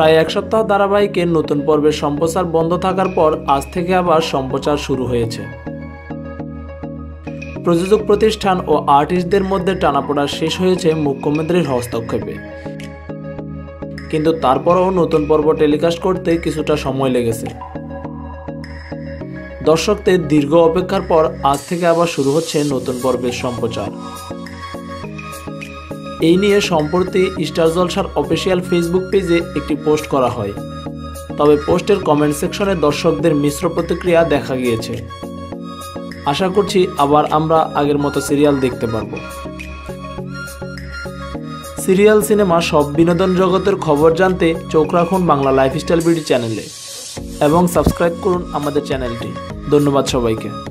প্রায় এক সপ্তাহ ধারাবাহিকের নতুন পর্বের সম্প্রচার বন্ধ থাকার পর আজ থেকে আবার সম্প্রচার শুরু হয়েছে। প্রযোজক প্রতিষ্ঠান ও আর্টিস্টদের মধ্যে টানাপোড়া শেষ হয়েছে মুখ্যমন্ত্রীর হস্তক্ষেপে। কিন্তু তারপরও নতুন পর্ব টেলিকাস্ট করতে কিছুটা সময় লেগেছে। দর্শকদের দীর্ঘ অপেক্ষার পর আজ থেকে আবার শুরু হচ্ছে নতুন পর্বের সম্প্রচার। এই নিয়ে সম্প্রতি স্টার জলসার অফিসিয়াল ফেসবুক পেজে একটি পোস্ট করা হয়। তবে পোস্টের কমেন্ট সেকশনে দর্শকদের মিশ্র প্রতিক্রিয়া দেখা গিয়েছে। আশা করছি আবার আমরা আগের মতো সিরিয়াল দেখতে পারব। সিরিয়াল, সিনেমা সব বিনোদন জগতের খবর জানতে চোখ রাখুন বাংলা লাইফস্টাইল বিডি চ্যানেলে। এবং সাবস্ক্রাইব করুন আমাদের চ্যানেলটি। ধন্যবাদ সবাইকে।